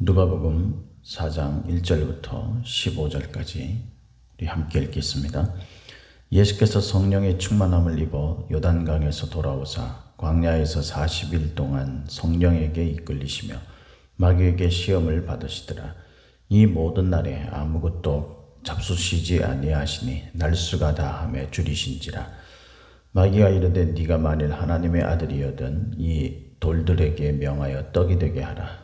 누가복음 4장 1절부터 15절까지 우리 함께 읽겠습니다. 예수께서 성령의 충만함을 입어 요단강에서 돌아오사 광야에서 40일 동안 성령에게 이끌리시며 마귀에게 시험을 받으시더라. 이 모든 날에 아무것도 잡수시지 아니하시니 날수가 다함에 줄이신지라. 마귀가 이르되 네가 만일 하나님의 아들이여든 이 돌들에게 명하여 떡이 되게 하라.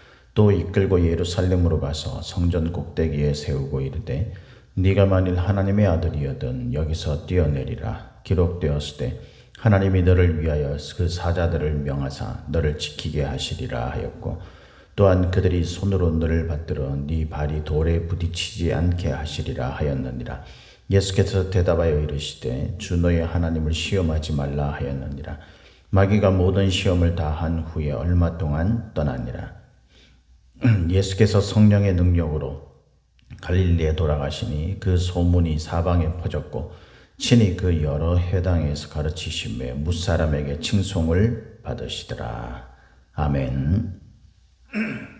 또 이끌고 예루살렘으로 가서 성전 꼭대기에 세우고 이르되 네가 만일 하나님의 아들이여든 여기서 뛰어내리라 기록되었을 때 하나님이 너를 위하여 그 사자들을 명하사 너를 지키게 하시리라 하였고 또한 그들이 손으로 너를 받들어 네 발이 돌에 부딪히지 않게 하시리라 하였느니라. 예수께서 대답하여 이르시되 주 너의 하나님을 시험하지 말라 하였느니라. 마귀가 모든 시험을 다 한 후에 얼마 동안 떠나니라 예수께서 성령의 능력으로 갈릴리에 돌아가시니 그 소문이 사방에 퍼졌고 친히 그 여러 회당에서 가르치심에 무사람에게 칭송을 받으시더라. 아멘.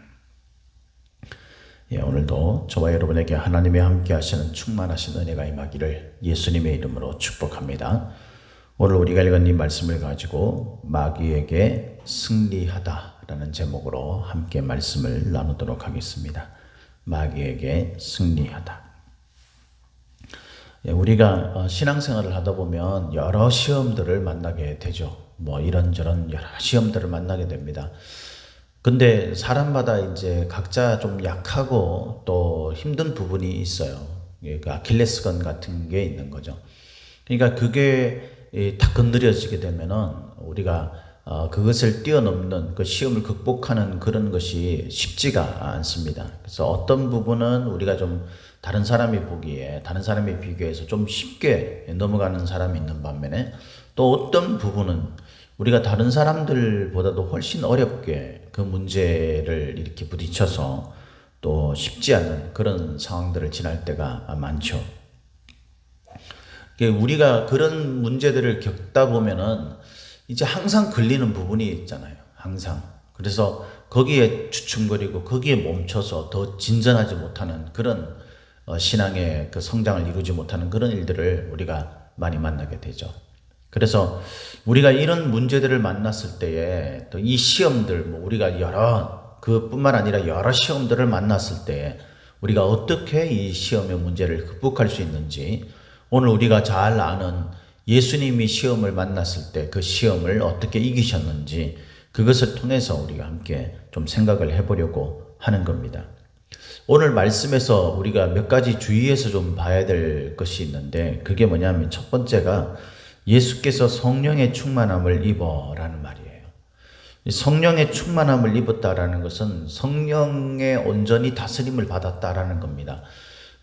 예, 오늘도 저와 여러분에게 하나님의 함께 하시는 충만하신 은혜가 임하기를 예수님의 이름으로 축복합니다. 오늘 우리가 읽은 이 말씀을 가지고 마귀에게 승리하다 라는 제목으로 함께 말씀을 나누도록 하겠습니다. 마귀에게 승리하다. 예, 우리가 어, 신앙생활을 하다 보면 여러 시험들을 만나게 되죠. 뭐 이런저런 여러 시험들을 만나게 됩니다. 근데 사람마다 이제 각자 좀 약하고 또 힘든 부분이 있어요. 예, 그 아킬레스건 같은 게 있는 거죠. 그러니까 그게 다 건드려지게 되면은 우리가 어, 그것을 뛰어넘는 그 시험을 극복하는 그런 것이 쉽지가 않습니다. 그래서 어떤 부분은 우리가 좀 다른 사람이 보기에 다른 사람에 비교해서 좀 쉽게 넘어가는 사람이 있는 반면에 또 어떤 부분은 우리가 다른 사람들보다도 훨씬 어렵게 그 문제를 이렇게 부딪혀서 또 쉽지 않은 그런 상황들을 지날 때가 많죠. 우리가 그런 문제들을 겪다 보면은 이제 항상 걸리는 부분이 있잖아요. 항상. 그래서 거기에 주춤거리고 거기에 멈춰서 더 진전하지 못하는 그런 어, 신앙의 그 성장을 이루지 못하는 그런 일들을 우리가 많이 만나게 되죠. 그래서 우리가 이런 문제들을 만났을 때에 또 이 시험들, 뭐 우리가 여러, 그뿐만 아니라 여러 시험들을 만났을 때 우리가 어떻게 이 시험의 문제를 극복할 수 있는지 오늘 우리가 잘 아는 예수님이 시험을 만났을 때 그 시험을 어떻게 이기셨는지 그것을 통해서 우리가 함께 좀 생각을 해보려고 하는 겁니다. 오늘 말씀에서 우리가 몇 가지 주의해서 좀 봐야 될 것이 있는데 그게 뭐냐면 첫 번째가 예수께서 성령의 충만함을 입어라는 말이에요. 성령의 충만함을 입었다라는 것은 성령의 온전히 다스림을 받았다라는 겁니다.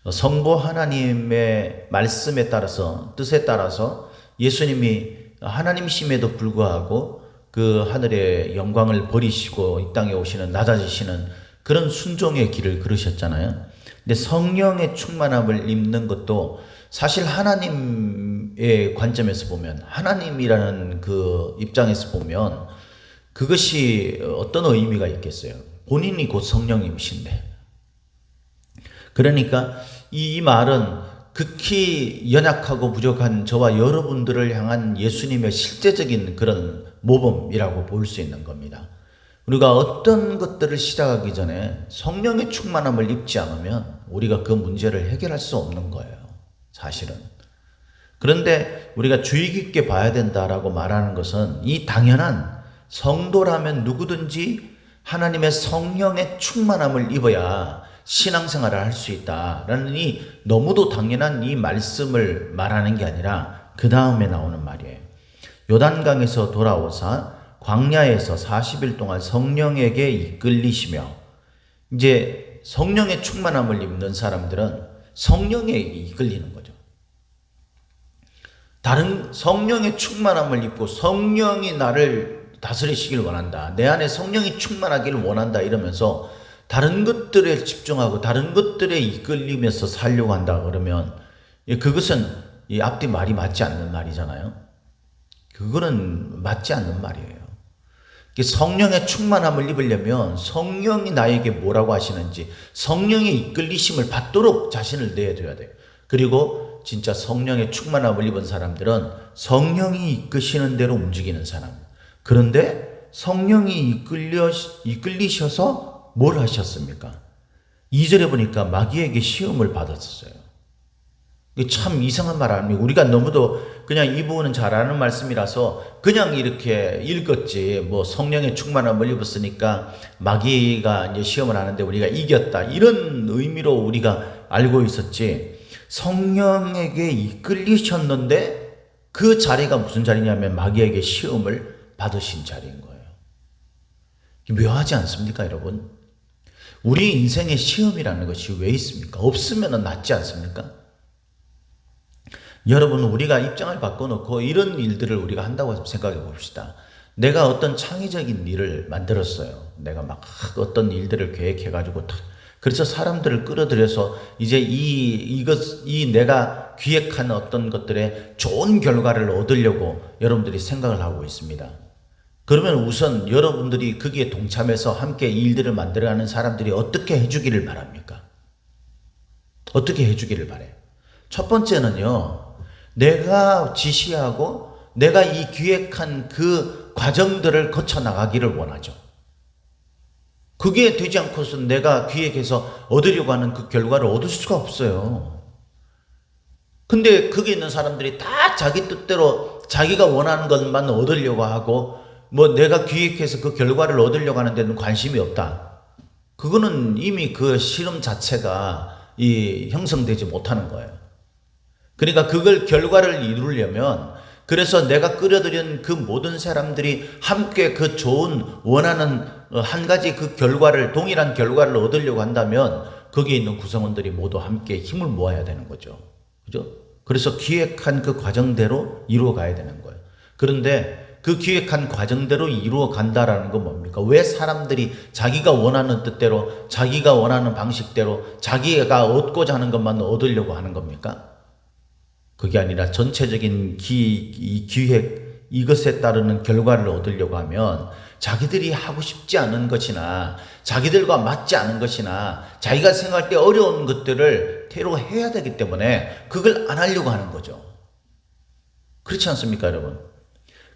성부 하나님의 말씀에 따라서 뜻에 따라서 예수님이 하나님심에도 불구하고 그 하늘의 영광을 버리시고 이 땅에 오시는 낮아지시는 그런 순종의 길을 걸으셨잖아요. 근데 성령의 충만함을 입는 것도 사실 하나님의 관점에서 보면 하나님이라는 그 입장에서 보면 그것이 어떤 의미가 있겠어요. 본인이 곧 성령님이신데. 그러니까 이 말은 극히 연약하고 부족한 저와 여러분들을 향한 예수님의 실제적인 그런 모범이라고 볼 수 있는 겁니다. 우리가 어떤 것들을 시작하기 전에 성령의 충만함을 입지 않으면 우리가 그 문제를 해결할 수 없는 거예요. 사실은. 그런데 우리가 주의 깊게 봐야 된다라고 말하는 것은 이 당연한 성도라면 누구든지 하나님의 성령의 충만함을 입어야 신앙생활을 할 수 있다라는 이 너무도 당연한 이 말씀을 말하는 게 아니라 그 다음에 나오는 말이에요. 요단강에서 돌아오사 광야에서 40일 동안 성령에게 이끌리시며 이제 성령의 충만함을 입는 사람들은 성령에 이끌리는 거죠. 다른 성령의 충만함을 입고 성령이 나를 다스리시길 원한다. 내 안에 성령이 충만하기를 원한다. 이러면서 다른 것들에 집중하고 다른 것들에 이끌리면서 살려고 한다. 그러면 그것은 이 앞뒤 말이 맞지 않는 말이잖아요. 그거는 맞지 않는 말이에요. 성령의 충만함을 입으려면 성령이 나에게 뭐라고 하시는지 성령의 이끌리심을 받도록 자신을 내어둬야 돼요. 그리고 진짜 성령의 충만함을 입은 사람들은 성령이 이끄시는 대로 움직이는 사람. 그런데 성령이 이끌려, 이끌리셔서 뭘 하셨습니까? 2절에 보니까 마귀에게 시험을 받았었어요. 참 이상한 말 아닙니까? 우리가 너무도 그냥 이 부분은 잘 아는 말씀이라서 그냥 이렇게 읽었지. 뭐 성령의 충만함을 입었으니까 마귀가 이제 시험을 하는데 우리가 이겼다. 이런 의미로 우리가 알고 있었지. 성령에게 이끌리셨는데 그 자리가 무슨 자리냐면 마귀에게 시험을 받으신 자리인 거예요. 묘하지 않습니까, 여러분? 우리 인생에 시험이라는 것이 왜 있습니까? 없으면 낫지 않습니까? 여러분 우리가 입장을 바꿔놓고 이런 일들을 우리가 한다고 생각해 봅시다. 내가 어떤 창의적인 일을 만들었어요. 내가 막 어떤 일들을 계획해가지고 그래서 사람들을 끌어들여서 이제 이 이것 이 내가 기획한 어떤 것들에 좋은 결과를 얻으려고 여러분들이 생각을 하고 있습니다. 그러면 우선 여러분들이 거기에 동참해서 함께 이 일들을 만들어가는 사람들이 어떻게 해주기를 바랍니까? 어떻게 해주기를 바래? 첫 번째는요. 내가 지시하고 내가 이 기획한 그 과정들을 거쳐 나가기를 원하죠. 그게 되지 않고서 내가 기획해서 얻으려고 하는 그 결과를 얻을 수가 없어요. 근데 거기 있는 사람들이 다 자기 뜻대로 자기가 원하는 것만 얻으려고 하고 뭐 내가 기획해서 그 결과를 얻으려고 하는 데는 관심이 없다. 그거는 이미 그 실험 자체가 이 형성되지 못하는 거예요. 그러니까 그걸 결과를 이루려면 그래서 내가 끌어들인 그 모든 사람들이 함께 그 좋은 원하는 한 가지 그 결과를 동일한 결과를 얻으려고 한다면 거기에 있는 구성원들이 모두 함께 힘을 모아야 되는 거죠. 그죠? 그래서 기획한 그 과정대로 이루어 가야 되는 거예요. 그런데 그 기획한 과정대로 이루어 간다라는 건 뭡니까? 왜 사람들이 자기가 원하는 뜻대로 자기가 원하는 방식대로 자기가 얻고자 하는 것만 얻으려고 하는 겁니까? 그게 아니라 전체적인 기, 기획, 이것에 따르는 결과를 얻으려고 하면 자기들이 하고 싶지 않은 것이나 자기들과 맞지 않은 것이나 자기가 생각할 때 어려운 것들을 태로 해야 되기 때문에 그걸 안 하려고 하는 거죠. 그렇지 않습니까, 여러분?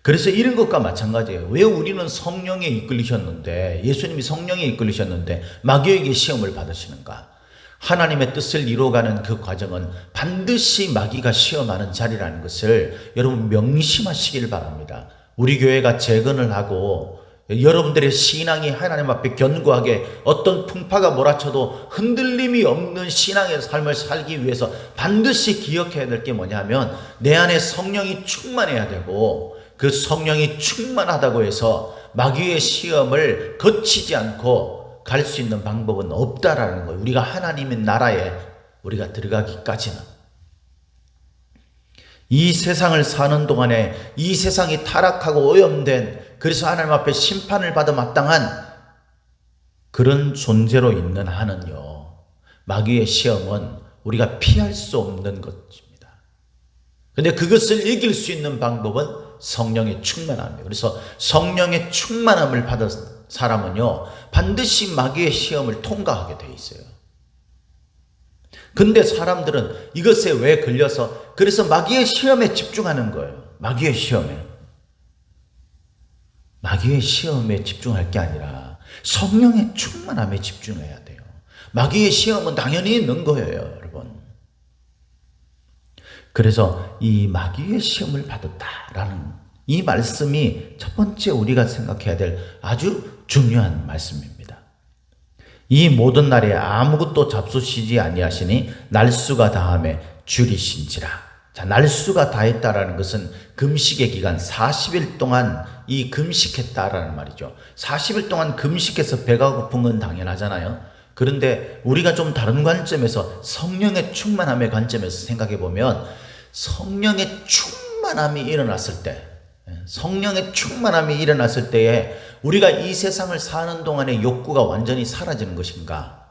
그래서 이런 것과 마찬가지예요. 왜 우리는 성령에 이끌리셨는데, 예수님이 성령에 이끌리셨는데, 마귀에게 시험을 받으시는가? 하나님의 뜻을 이루어가는 그 과정은 반드시 마귀가 시험하는 자리라는 것을 여러분 명심하시길 바랍니다. 우리 교회가 재건을 하고 여러분들의 신앙이 하나님 앞에 견고하게 어떤 풍파가 몰아쳐도 흔들림이 없는 신앙의 삶을 살기 위해서 반드시 기억해야 될 게 뭐냐면 내 안에 성령이 충만해야 되고 그 성령이 충만하다고 해서 마귀의 시험을 거치지 않고 갈 수 있는 방법은 없다라는 거예요. 우리가 하나님의 나라에 우리가 들어가기까지는. 이 세상을 사는 동안에 이 세상이 타락하고 오염된 그래서 하나님 앞에 심판을 받아 마땅한 그런 존재로 있는 한은요. 마귀의 시험은 우리가 피할 수 없는 것입니다. 근데 그것을 이길 수 있는 방법은 성령의 충만함이에요. 그래서 성령의 충만함을 받은 사람은요, 반드시 마귀의 시험을 통과하게 돼 있어요. 근데 사람들은 이것에 왜 걸려서 그래서 마귀의 시험에 집중하는 거예요. 마귀의 시험에. 마귀의 시험에 집중할 게 아니라 성령의 충만함에 집중해야 돼요. 마귀의 시험은 당연히 있는 거예요, 여러분. 그래서 이 마귀의 시험을 받았다라는 이 말씀이 첫 번째 우리가 생각해야 될 아주 중요한 말씀입니다. 이 모든 날에 아무것도 잡수시지 아니하시니 날수가 다함에 줄이신지라. 자, 날수가 다했다라는 것은 금식의 기간 40일 동안 이 금식했다라는 말이죠. 40일 동안 금식해서 배가 고픈 건 당연하잖아요. 그런데 우리가 좀 다른 관점에서 성령의 충만함의 관점에서 생각해 보면 성령의 충만함이 일어났을 때, 예, 성령의 충만함이 일어났을 때에 우리가 이 세상을 사는 동안에 욕구가 완전히 사라지는 것인가?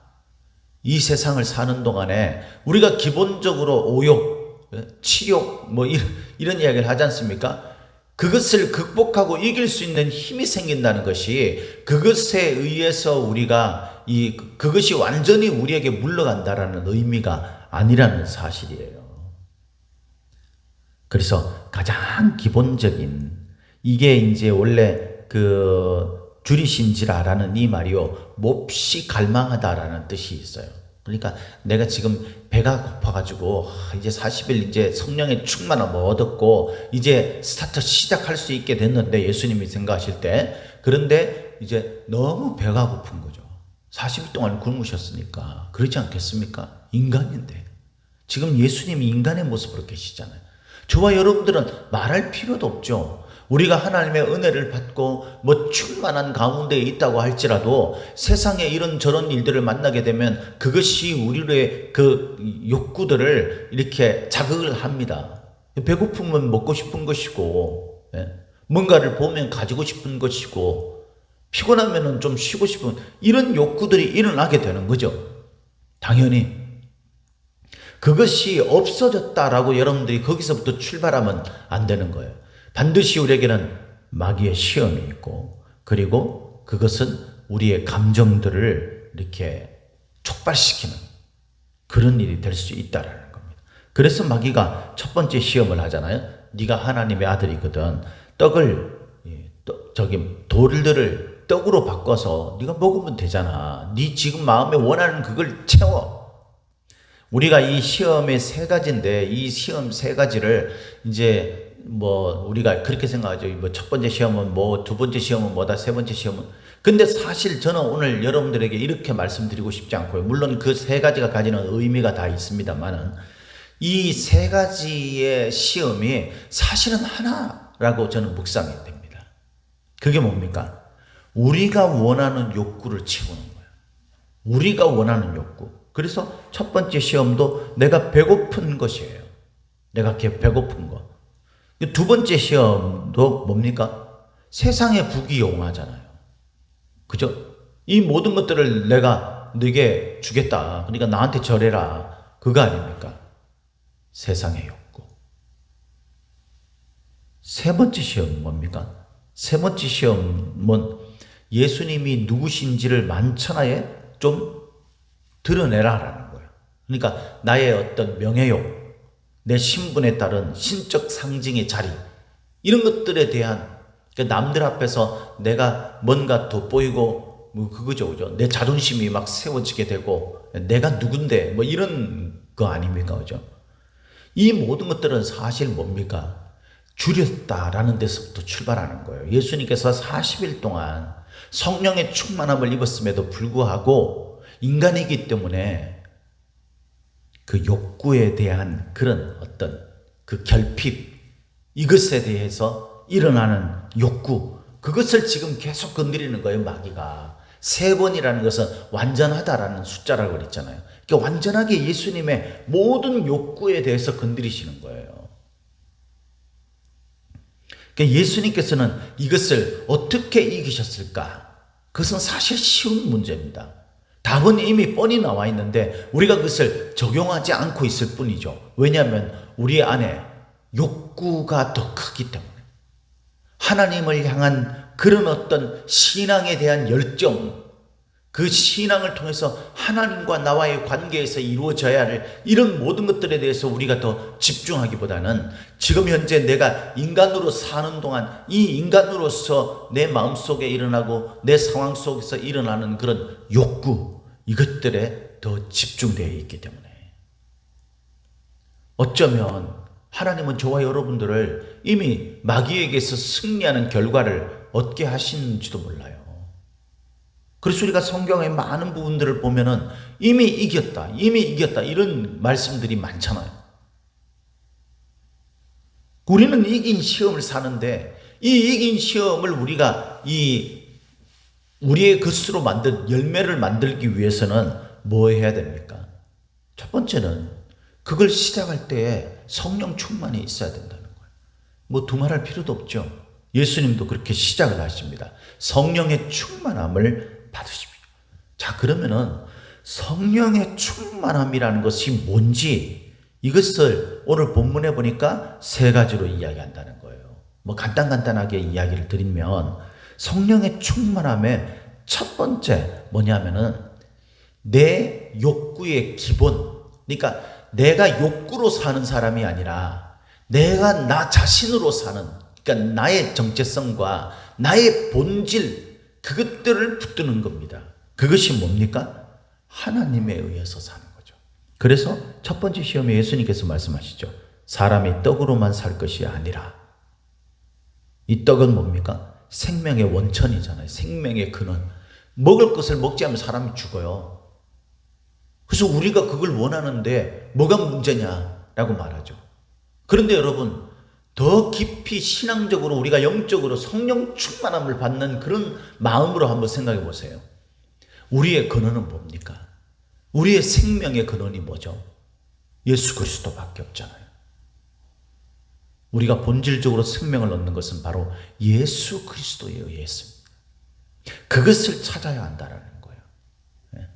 이 세상을 사는 동안에 우리가 기본적으로 오욕, 예, 치욕, 뭐 이런, 이런 이야기를 하지 않습니까? 그것을 극복하고 이길 수 있는 힘이 생긴다는 것이 그것에 의해서 우리가 이 그것이 완전히 우리에게 물러간다라는 의미가 아니라는 사실이에요. 그래서 가장 기본적인 이게 이제 원래 그 줄이신지라라는 이 말이요 몹시 갈망하다라는 뜻이 있어요. 그러니까 내가 지금 배가 고파가지고 아, 이제 40일 이제 성령의 충만함을 얻었고 이제 스타트 시작할 수 있게 됐는데 예수님이 생각하실 때 그런데 이제 너무 배가 고픈 거죠. 40일 동안 굶으셨으니까 그렇지 않겠습니까? 인간인데 지금 예수님이 인간의 모습으로 계시잖아요. 저와 여러분들은 말할 필요도 없죠. 우리가 하나님의 은혜를 받고 뭐 충만한 가운데 있다고 할지라도 세상에 이런 저런 일들을 만나게 되면 그것이 우리의 그 욕구들을 이렇게 자극을 합니다. 배고프면 먹고 싶은 것이고, 예. 뭔가를 보면 가지고 싶은 것이고, 피곤하면 좀 쉬고 싶은 이런 욕구들이 일어나게 되는 거죠. 당연히. 그것이 없어졌다라고 여러분들이 거기서부터 출발하면 안 되는 거예요. 반드시 우리에게는 마귀의 시험이 있고 그리고 그것은 우리의 감정들을 이렇게 촉발시키는 그런 일이 될 수 있다라는 겁니다. 그래서 마귀가 첫 번째 시험을 하잖아요. 네가 하나님의 아들이거든. 떡을 저기 돌들을 떡으로 바꿔서 네가 먹으면 되잖아. 네 지금 마음에 원하는 그걸 채워. 우리가 이 시험의 세 가지인데 이 시험 세 가지를 이제 뭐 우리가 그렇게 생각하죠. 뭐 첫 번째 시험은 뭐 두 번째 시험은 뭐다 세 번째 시험은 근데 사실 저는 오늘 여러분들에게 이렇게 말씀드리고 싶지 않고요. 물론 그 세 가지가 가지는 의미가 다 있습니다만은 이 세 가지의 시험이 사실은 하나라고 저는 묵상이 됩니다. 그게 뭡니까? 우리가 원하는 욕구를 채우는 거예요. 우리가 원하는 욕구. 그래서 첫 번째 시험도 내가 배고픈 것이에요. 내가 배고픈 것. 두 번째 시험도 뭡니까? 세상의 북이 용하잖아요. 그죠? 이 모든 것들을 내가 너에게 주겠다. 그러니까 나한테 절해라. 그거 아닙니까? 세상의 욕구. 세 번째 시험은 뭡니까? 세 번째 시험은 예수님이 누구신지를 만천하에 좀 드러내라라는 거예요. 그러니까 나의 어떤 명예욕, 내 신분에 따른 신적 상징의 자리 이런 것들에 대한 그러니까 남들 앞에서 내가 뭔가 돋보이고 뭐 그거죠, 그죠? 내 자존심이 막 세워지게 되고 내가 누군데 뭐 이런 거 아닙니까, 그죠? 이 모든 것들은 사실 뭡니까? 줄였다라는 데서부터 출발하는 거예요. 예수님께서 40일 동안 성령의 충만함을 입었음에도 불구하고 인간이기 때문에 그 욕구에 대한 그런 어떤 그 결핍, 이것에 대해서 일어나는 욕구, 그것을 지금 계속 건드리는 거예요, 마귀가. 세 번이라는 것은 완전하다라는 숫자라고 그랬잖아요. 그러니까 완전하게 예수님의 모든 욕구에 대해서 건드리시는 거예요. 그러니까 예수님께서는 이것을 어떻게 이기셨을까? 그것은 사실 쉬운 문제입니다. 답은 이미 뻔히 나와 있는데 우리가 그것을 적용하지 않고 있을 뿐이죠. 왜냐하면 우리 안에 욕구가 더 크기 때문에. 하나님을 향한 그런 어떤 신앙에 대한 열정, 그 신앙을 통해서 하나님과 나와의 관계에서 이루어져야 할 이런 모든 것들에 대해서 우리가 더 집중하기보다는 지금 현재 내가 인간으로 사는 동안 이 인간으로서 내 마음속에 일어나고 내 상황 속에서 일어나는 그런 욕구 이것들에 더 집중되어 있기 때문에 어쩌면 하나님은 저와 여러분들을 이미 마귀에게서 승리하는 결과를 얻게 하시는지도 몰라요. 그래서 우리가 성경의 많은 부분들을 보면은 이미 이겼다, 이미 이겼다, 이런 말씀들이 많잖아요. 우리는 이긴 시험을 사는데, 이 이긴 시험을 우리가 이 우리의 것으로 만든 열매를 만들기 위해서는 뭐 해야 됩니까? 첫 번째는 그걸 시작할 때 성령 충만이 있어야 된다는 거예요. 뭐 두말할 필요도 없죠. 예수님도 그렇게 시작을 하십니다. 성령의 충만함을 받으십시오. 자, 그러면은 성령의 충만함이라는 것이 뭔지 이것을 오늘 본문에 보니까 세 가지로 이야기한다는 거예요. 뭐 간단간단하게 이야기를 드리면 성령의 충만함의 첫 번째 뭐냐면은 내 욕구의 기본. 그러니까 내가 욕구로 사는 사람이 아니라 내가 나 자신으로 사는 그러니까 나의 정체성과 나의 본질 그것들을 붙드는 겁니다. 그것이 뭡니까? 하나님에 의해서 사는 거죠. 그래서 첫 번째 시험에 예수님께서 말씀하시죠. 사람이 떡으로만 살 것이 아니라 이 떡은 뭡니까? 생명의 원천이잖아요. 생명의 근원. 먹을 것을 먹지 않으면 사람이 죽어요. 그래서 우리가 그걸 원하는데 뭐가 문제냐라고 말하죠. 그런데 여러분, 더 깊이 신앙적으로 우리가 영적으로 성령 충만함을 받는 그런 마음으로 한번 생각해 보세요. 우리의 근원은 뭡니까? 우리의 생명의 근원이 뭐죠? 예수 그리스도밖에 없잖아요. 우리가 본질적으로 생명을 얻는 것은 바로 예수 그리스도에 의해습니다. 그것을 찾아야 한다는 거예요. 예.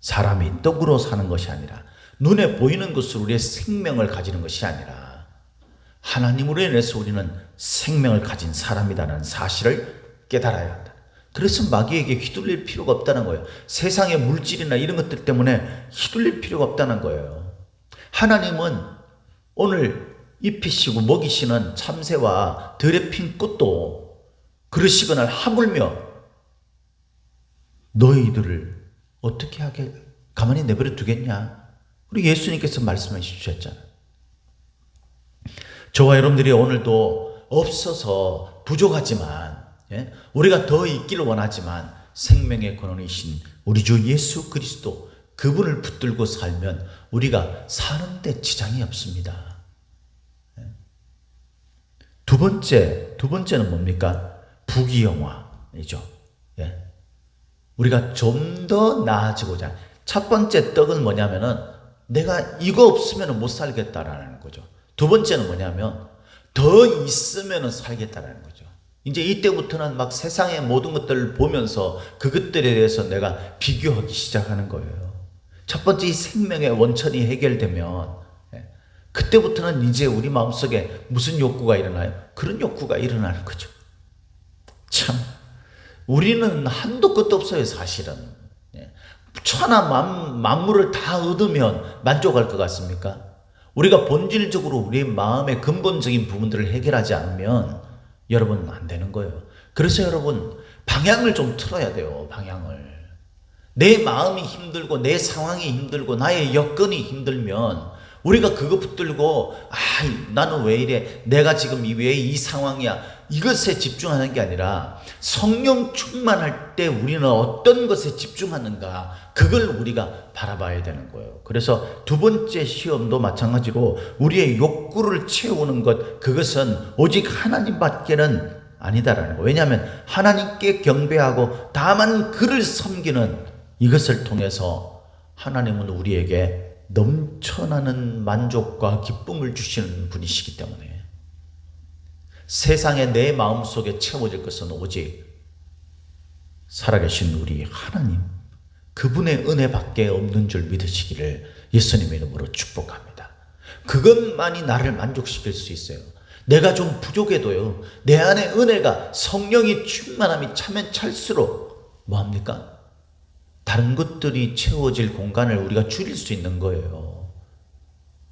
사람이 떡으로 사는 것이 아니라 눈에 보이는 것으로 우리의 생명을 가지는 것이 아니라 하나님으로 인해서 우리는 생명을 가진 사람이다라는 사실을 깨달아야 한다. 그래서 마귀에게 휘둘릴 필요가 없다는 거예요. 세상의 물질이나 이런 것들 때문에 휘둘릴 필요가 없다는 거예요. 하나님은 오늘 입히시고 먹이시는 참새와 들에 핀 꽃도 그러시거나 하물며 너희들을 어떻게 하게 가만히 내버려 두겠냐? 우리 예수님께서 말씀해 주셨잖아요. 저와 여러분들이 오늘도 없어서 부족하지만 예? 우리가 더 있기를 원하지만 생명의 근원이신 우리 주 예수 그리스도 그분을 붙들고 살면 우리가 사는데 지장이 없습니다. 예? 두 번째, 두 번째는 뭡니까? 부귀영화이죠. 예? 우리가 좀 더 나아지고자. 첫 번째 떡은 뭐냐면은 내가 이거 없으면 못 살겠다라는 거죠. 두 번째는 뭐냐면 더 있으면 살겠다라는 거죠. 이제 이때부터는 막 세상의 모든 것들을 보면서 그것들에 대해서 내가 비교하기 시작하는 거예요. 첫 번째 이 생명의 원천이 해결되면 예, 그때부터는 이제 우리 마음속에 무슨 욕구가 일어나요? 그런 욕구가 일어나는 거죠. 참 우리는 한도 끝도 없어요, 사실은. 예, 천하 만, 만물을 다 얻으면 만족할 것 같습니까? 우리가 본질적으로 우리 마음의 근본적인 부분들을 해결하지 않으면 여러분 안 되는 거예요. 그래서 여러분 방향을 좀 틀어야 돼요. 방향을. 내 마음이 힘들고 내 상황이 힘들고 나의 여건이 힘들면 우리가 그거 붙들고 아 나는 왜 이래 내가 지금 왜이 상황이야 이것에 집중하는 게 아니라 성령 충만할 때 우리는 어떤 것에 집중하는가 그걸 우리가 바라봐야 되는 거예요. 그래서 두 번째 시험도 마찬가지로 우리의 욕구를 채우는 것 그것은 오직 하나님밖에는 아니다라는 거. 왜냐하면 하나님께 경배하고 다만 그를 섬기는 이것을 통해서 하나님은 우리에게 넘쳐나는 만족과 기쁨을 주시는 분이시기 때문에 세상에 내 마음속에 채워질 것은 오직 살아계신 우리 하나님 그분의 은혜밖에 없는 줄 믿으시기를 예수님의 이름으로 축복합니다. 그것만이 나를 만족시킬 수 있어요. 내가 좀 부족해도요. 내 안에 은혜가 성령이 충만함이 차면 찰수록 뭐합니까? 다른 것들이 채워질 공간을 우리가 줄일 수 있는 거예요.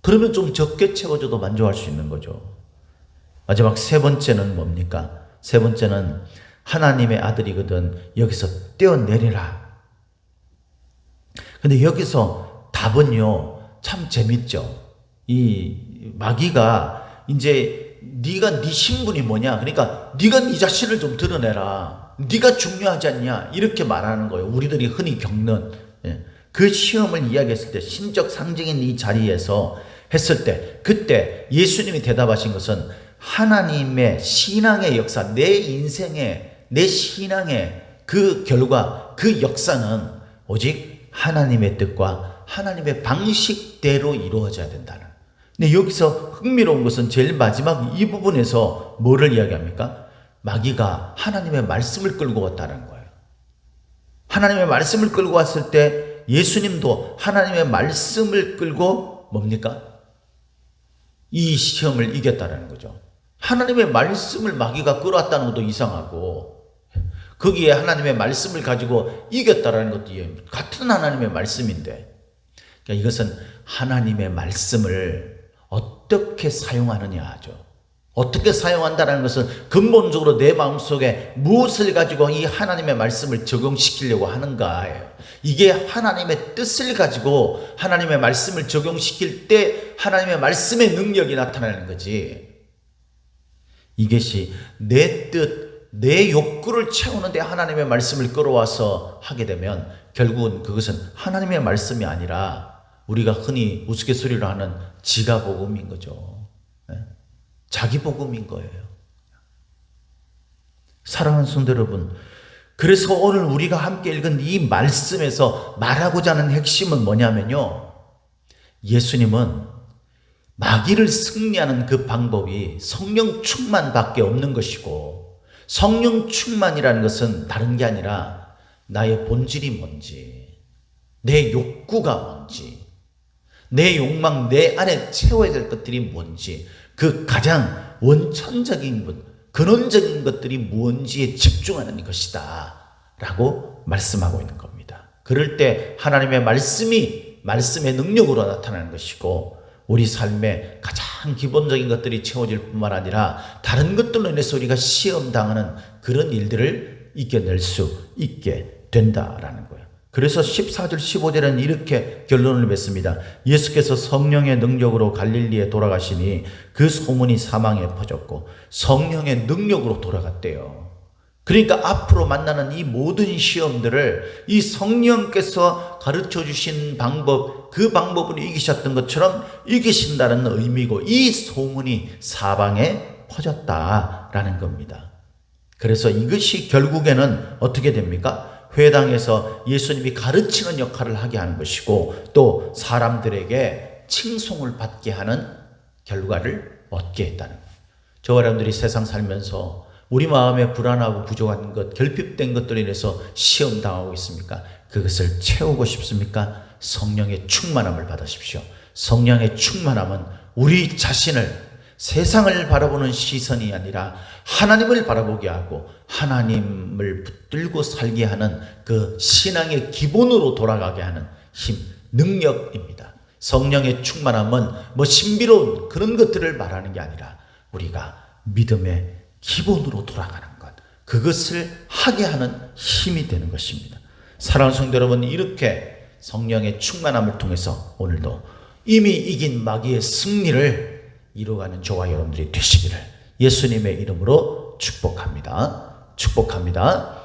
그러면 좀 적게 채워줘도 만족할 수 있는 거죠. 마지막 세 번째는 뭡니까? 세 번째는 하나님의 아들이거든 여기서 떼어내리라. 근데 여기서 답은요, 참 재밌죠. 이 마귀가 이제 네가 네 신분이 뭐냐? 그러니까 네가 네 자신을 좀 드러내라. 네가 중요하지 않냐? 이렇게 말하는 거예요. 우리들이 흔히 겪는 예. 그 시험을 이야기했을 때 신적 상징인 이 자리에서 했을 때 그때 예수님이 대답하신 것은 하나님의 신앙의 역사, 내 인생의 내 신앙의 그 결과, 그 역사는 오직 하나님의 뜻과 하나님의 방식대로 이루어져야 된다는. 근데 여기서 흥미로운 것은 제일 마지막 이 부분에서 뭐를 이야기합니까? 마귀가 하나님의 말씀을 끌고 왔다는 거예요. 하나님의 말씀을 끌고 왔을 때 예수님도 하나님의 말씀을 끌고 뭡니까? 이 시험을 이겼다는 거죠. 하나님의 말씀을 마귀가 끌어왔다는 것도 이상하고 거기에 하나님의 말씀을 가지고 이겼다라는 것도 같은 하나님의 말씀인데 그러니까 이것은 하나님의 말씀을 어떻게 사용하느냐죠. 어떻게 사용한다는 것은 근본적으로 내 마음속에 무엇을 가지고 이 하나님의 말씀을 적용시키려고 하는가예요. 이게 하나님의 뜻을 가지고 하나님의 말씀을 적용시킬 때 하나님의 말씀의 능력이 나타나는 거지. 이것이 내 뜻, 내 욕구를 채우는데 하나님의 말씀을 끌어와서 하게 되면 결국은 그것은 하나님의 말씀이 아니라 우리가 흔히 우스갯소리로 하는 지가 복음인 거죠. 네? 자기 복음인 거예요. 사랑하는 성도 여러분, 그래서 오늘 우리가 함께 읽은 이 말씀에서 말하고자 하는 핵심은 뭐냐면요. 예수님은 마귀를 승리하는 그 방법이 성령 충만밖에 없는 것이고 성령 충만이라는 것은 다른 게 아니라 나의 본질이 뭔지, 내 욕구가 뭔지, 내 욕망, 내 안에 채워야 될 것들이 뭔지, 그 가장 원천적인 것, 근원적인 것들이 무엇인지에 집중하는 것이다. 라고 말씀하고 있는 겁니다. 그럴 때 하나님의 말씀이 말씀의 능력으로 나타나는 것이고 우리 삶의 가장 기본적인 것들이 채워질 뿐만 아니라 다른 것들로 인해서 우리가 시험당하는 그런 일들을 이겨낼 수 있게 된다라는 거예요. 그래서 14절 15절은 이렇게 결론을 맺습니다. 예수께서 성령의 능력으로 갈릴리에 돌아가시니 그 소문이 사망에 퍼졌고 성령의 능력으로 돌아갔대요. 그러니까 앞으로 만나는 이 모든 시험들을 이 성령께서 가르쳐 주신 방법, 그 방법으로 이기셨던 것처럼 이기신다는 의미고 이 소문이 사방에 퍼졌다라는 겁니다. 그래서 이것이 결국에는 어떻게 됩니까? 회당에서 예수님이 가르치는 역할을 하게 하는 것이고 또 사람들에게 칭송을 받게 하는 결과를 얻게 했다는 거예요. 저와 여러분들이 세상 살면서 우리 마음에 불안하고 부족한 것, 결핍된 것들로 인해서 시험 당하고 있습니까? 그것을 채우고 싶습니까? 성령의 충만함을 받으십시오. 성령의 충만함은 우리 자신을 세상을 바라보는 시선이 아니라 하나님을 바라보게 하고 하나님을 붙들고 살게 하는 그 신앙의 기본으로 돌아가게 하는 힘, 능력입니다. 성령의 충만함은 뭐 신비로운 그런 것들을 말하는 게 아니라 우리가 믿음의 기본으로 돌아가는 것. 그것을 하게 하는 힘이 되는 것입니다. 사랑하는 성도 여러분, 이렇게 성령의 충만함을 통해서 오늘도 이미 이긴 마귀의 승리를 이루어가는 저와 여러분들이 되시기를 예수님의 이름으로 축복합니다. 축복합니다.